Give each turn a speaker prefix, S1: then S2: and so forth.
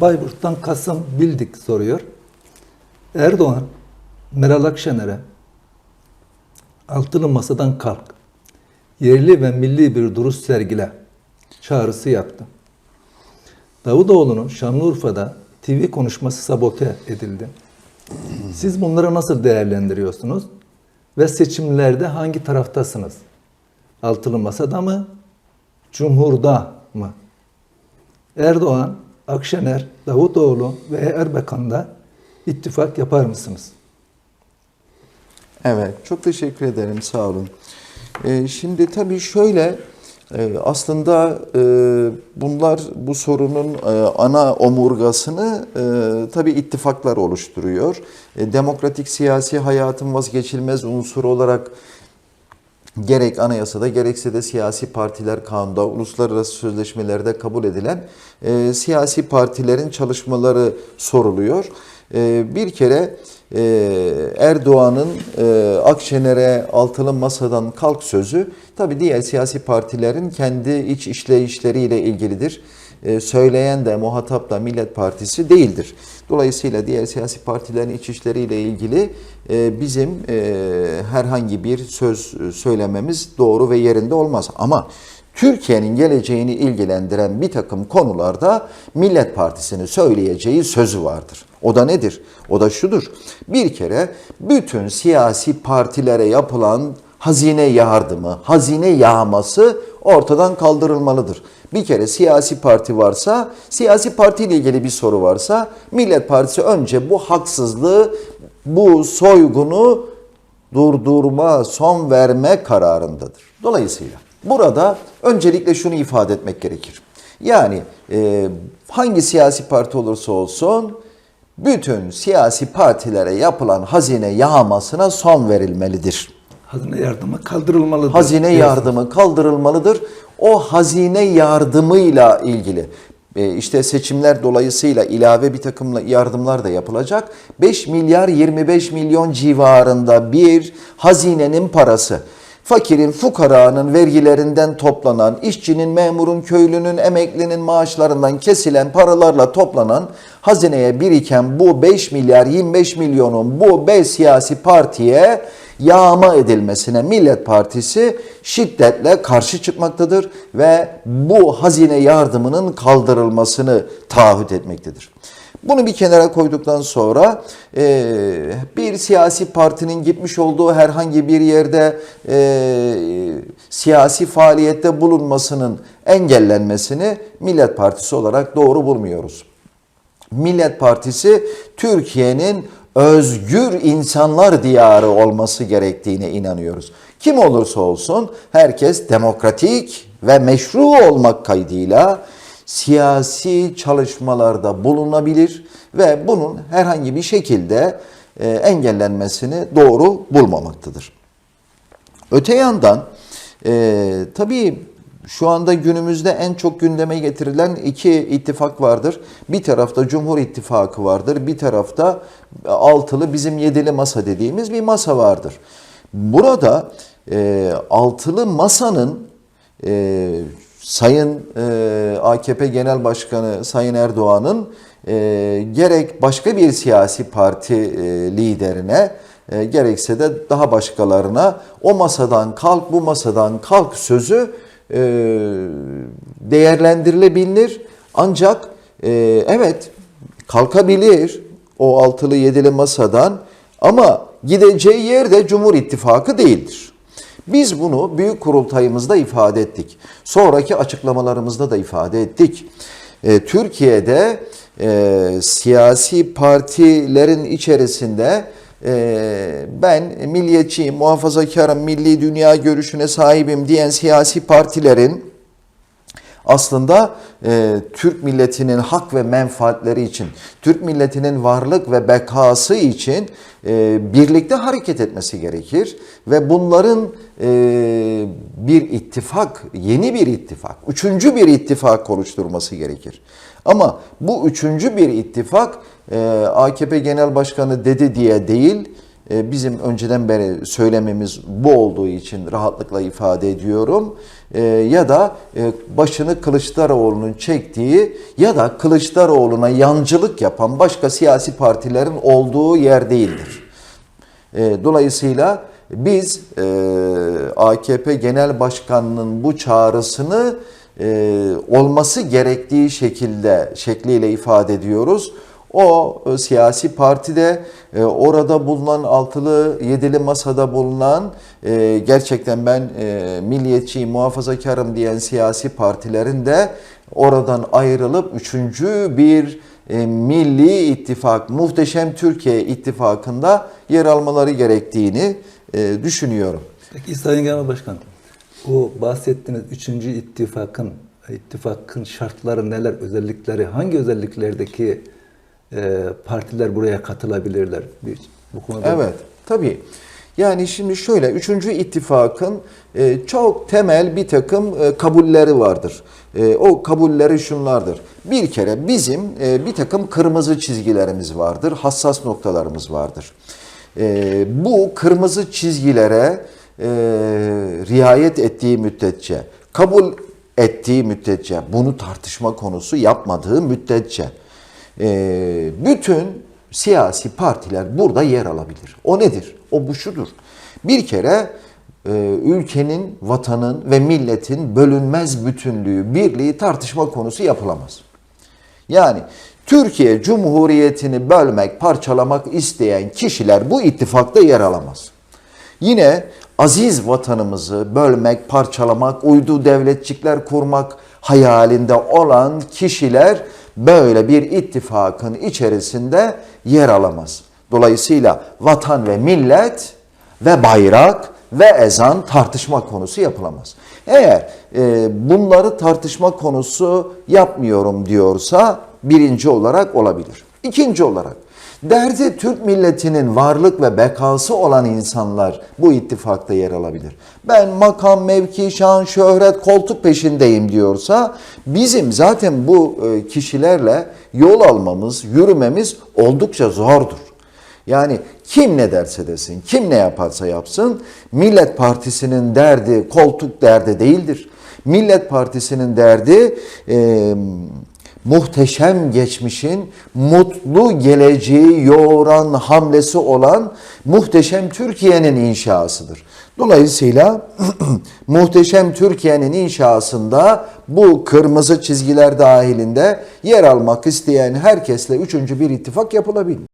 S1: Bayburt'tan Kasım Bildik soruyor. Erdoğan, Meral Akşener'e altılı masadan kalk, yerli ve milli bir duruş sergile çağrısı yaptı. Davutoğlu'nun Şanlıurfa'da TV konuşması sabote edildi. Siz bunları nasıl değerlendiriyorsunuz? Ve seçimlerde hangi taraftasınız? Altılı masada mı? Cumhurda mı? Erdoğan, Akşener, Davutoğlu ve Erbakan'da ittifak yapar mısınız?
S2: Evet, çok teşekkür ederim, sağ olun. Ee, şimdi tabii şöyle, e, aslında e, bunlar bu sorunun e, ana omurgasını tabii ittifaklar oluşturuyor. Demokratik siyasi hayatın vazgeçilmez unsuru olarak gerek anayasada gerekse de siyasi partiler kanunda, uluslararası sözleşmelerde kabul edilen e, siyasi partilerin çalışmaları soruluyor. E, bir kere e, Erdoğan'ın e, Akşener'e altılı masadan kalk sözü tabi diğer siyasi partilerin kendi iç işleyişleriyle ilgilidir. E, söyleyen de muhatap da Millet Partisi değildir. Dolayısıyla diğer siyasi partilerin iç işleriyle ilgili e, bizim herhangi bir söz söylememiz doğru ve yerinde olmaz. Ama Türkiye'nin geleceğini ilgilendiren bir takım konularda Millet Partisi'nin söyleyeceği sözü vardır. O da nedir? O da şudur. Bir kere bütün siyasi partilere yapılan hazine yardımı, hazine yağması ortadan kaldırılmalıdır. Bir kere siyasi parti varsa, siyasi partiyle ilgili bir soru varsa Millet Partisi önce bu haksızlığı, bu soygunu durdurma, son verme kararındadır. Dolayısıyla burada öncelikle şunu ifade etmek gerekir. Yani e, hangi siyasi parti olursa olsun bütün siyasi partilere yapılan hazine yağmasına son verilmelidir.
S1: Hazine yardımı kaldırılmalıdır.
S2: Hazine yardımı kaldırılmalıdır. O hazine yardımıyla ilgili e, işte seçimler dolayısıyla ilave bir takım yardımlar da yapılacak. 5 milyar 25 milyon civarında bir hazinenin parası. Fakirin, fukaranın vergilerinden toplanan, işçinin, memurun, köylünün, emeklinin maaşlarından kesilen paralarla toplanan hazineye biriken bu 5 milyar 25 milyonun bu 5 siyasi partiye yağma edilmesine Millet Partisi şiddetle karşı çıkmaktadır ve bu hazine yardımının kaldırılmasını taahhüt etmektedir. Bunu bir kenara koyduktan sonra e, bir siyasi partinin gitmiş olduğu herhangi bir yerde e, siyasi faaliyette bulunmasının engellenmesini Millet Partisi olarak doğru bulmuyoruz. Millet Partisi Türkiye'nin özgür insanlar diyarı olması gerektiğine inanıyoruz. Kim olursa olsun herkes demokratik ve meşru olmak kaydıyla siyasi çalışmalarda bulunabilir ve bunun herhangi bir şekilde e, engellenmesini doğru bulmamaktadır. Öte yandan e, tabii şu anda günümüzde en çok gündeme getirilen iki ittifak vardır. Bir tarafta Cumhur İttifakı vardır, bir tarafta altılı bizim yedili masa dediğimiz bir masa vardır. Burada e, altılı masanın e, Sayın e, AKP Genel Başkanı Sayın Erdoğan'ın e, gerek başka bir siyasi parti e, liderine e, gerekse de daha başkalarına o masadan kalk bu masadan kalk sözü e, değerlendirilebilir. Ancak e, evet kalkabilir o altılı yedili masadan ama gideceği yer de Cumhur İttifakı değildir. Biz bunu büyük kurultayımızda ifade ettik. Sonraki açıklamalarımızda da ifade ettik. E, Türkiye'de e, siyasi partilerin içerisinde e, ben milliyetçiyim, muhafazakarım, milli dünya görüşüne sahibim diyen siyasi partilerin aslında e, Türk milletinin hak ve menfaatleri için, Türk milletinin varlık ve bekası için e, birlikte hareket etmesi gerekir ve bunların e, bir ittifak, yeni bir ittifak, üçüncü bir ittifak oluşturması gerekir. Ama bu üçüncü bir ittifak e, AKP Genel Başkanı dedi diye değil, e, bizim önceden beri söylememiz bu olduğu için rahatlıkla ifade ediyorum. Ya da başını Kılıçdaroğlu'nun çektiği ya da Kılıçdaroğlu'na yancılık yapan başka siyasi partilerin olduğu yer değildir. E, Dolayısıyla biz e, AKP Genel Başkanı'nın bu çağrısını e, olması gerektiği şekilde şekliyle ifade ediyoruz. O e, siyasi partide e, orada bulunan altılı yedili masada bulunan e, gerçekten ben e, milliyetçiyim muhafazakarım diyen siyasi partilerin de oradan ayrılıp üçüncü bir e, Milli İttifak, Muhteşem Türkiye İttifakı'nda yer almaları gerektiğini e, düşünüyorum.
S1: Peki Sayın Genel Başkan, o bahsettiğiniz üçüncü ittifakın, ittifakın şartları neler, özellikleri, hangi özelliklerdeki e, partiler buraya katılabilirler? Bir, bu konuda
S2: Evet, tabii. Yani şimdi şöyle, üçüncü ittifakın e, çok temel bir takım e, kabulleri vardır. E, o kabulleri şunlardır. Bir kere bizim bir takım kırmızı çizgilerimiz vardır, hassas noktalarımız vardır. Bu kırmızı çizgilere riayet ettiği müddetçe, kabul ettiği müddetçe, bunu tartışma konusu yapmadığı müddetçe bütün siyasi partiler burada yer alabilir. O nedir? O bu şudur. Bir kere e, ülkenin, vatanın ve milletin bölünmez bütünlüğü, birliği tartışma konusu yapılamaz. Yani Türkiye Cumhuriyeti'ni bölmek, parçalamak isteyen kişiler bu ittifakta yer alamaz. Yine aziz vatanımızı bölmek, parçalamak, uydu devletçikler kurmak hayalinde olan kişiler böyle bir ittifakın içerisinde yer alamaz. Dolayısıyla vatan ve millet ve bayrak ve ezan tartışma konusu yapılamaz. Eğer e, bunları tartışma konusu yapmıyorum diyorsa birinci olarak olabilir. İkinci olarak derdi Türk milletinin varlık ve bekası olan insanlar bu ittifakta yer alabilir. Ben makam, mevki, şan, şöhret, koltuk peşindeyim diyorsa bizim zaten bu e, kişilerle yol almamız, yürümemiz oldukça zordur. Yani kim ne derse desin, kim ne yaparsa yapsın, Millet Partisi'nin derdi koltuk derdi değildir. Millet Partisi'nin derdi e, muhteşem geçmişin mutlu geleceği yoğuran hamlesi olan muhteşem Türkiye'nin inşasıdır. Dolayısıyla muhteşem Türkiye'nin inşasında bu kırmızı çizgiler dahilinde yer almak isteyen herkesle üçüncü bir ittifak yapılabilir.